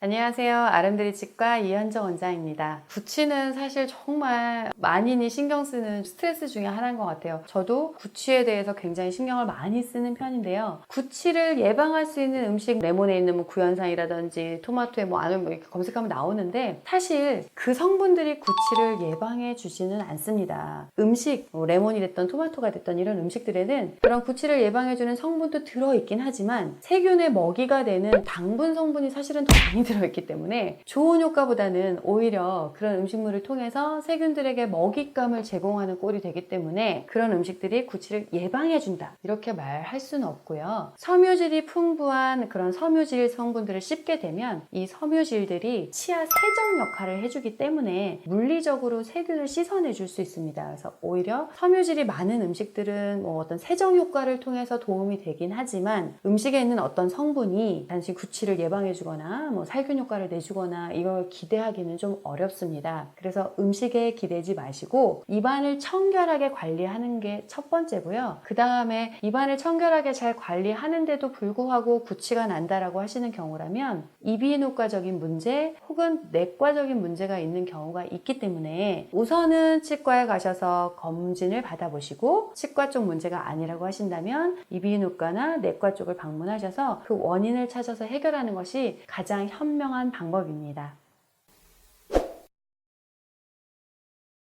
안녕하세요. 아름드리 치과 이현정 원장입니다. 구취는 사실 정말 많이니 신경 쓰는 스트레스 중에 하나인 것 같아요. 저도 구취에 대해서 굉장히 신경을 많이 쓰는 편인데요. 구취를 예방할 수 있는 음식, 레몬에 있는 뭐 구연산이라든지 토마토에 뭐 안을 뭐 이렇게 검색하면 나오는데 사실 그 성분들이 구취를 예방해 주지는 않습니다. 음식, 뭐 레몬이 됐던 토마토가 됐던 이런 음식들에는 그런 구취를 예방해 주는 성분도 들어있긴 하지만 세균의 먹이가 되는 당분 성분이 사실은 더 많이 들어있기 때문에 좋은 효과보다는 오히려 그런 음식물을 통해서 세균들에게 먹잇감을 제공하는 꼴이 되기 때문에 그런 음식들이 구취를 예방해준다. 이렇게 말할 수는 없고요. 섬유질이 풍부한 그런 섬유질 성분들을 씹게 되면 이 섬유질들이 치아 세정 역할을 해주기 때문에 물리적으로 세균을 씻어내줄 수 있습니다. 그래서 오히려 섬유질이 많은 음식들은 뭐 어떤 세정 효과를 통해서 도움이 되긴 하지만 음식에 있는 어떤 성분이 단순히 구취를 예방해주거나 뭐 살균 효과를 내주거나 이걸 기대하기는 좀 어렵습니다. 그래서 음식에 기대지 마시고 입안을 청결하게 관리하는 게 첫 번째고요. 그 다음에 입안을 청결하게 잘 관리하는데도 불구하고 구취가 난다라고 하시는 경우라면 이비인후과적인 문제 혹은 내과적인 문제가 있는 경우가 있기 때문에 우선은 치과에 가셔서 검진을 받아보시고 치과 쪽 문제가 아니라고 하신다면 이비인후과나 내과 쪽을 방문하셔서 그 원인을 찾아서 해결하는 것이 가장 현 명한 방법입니다.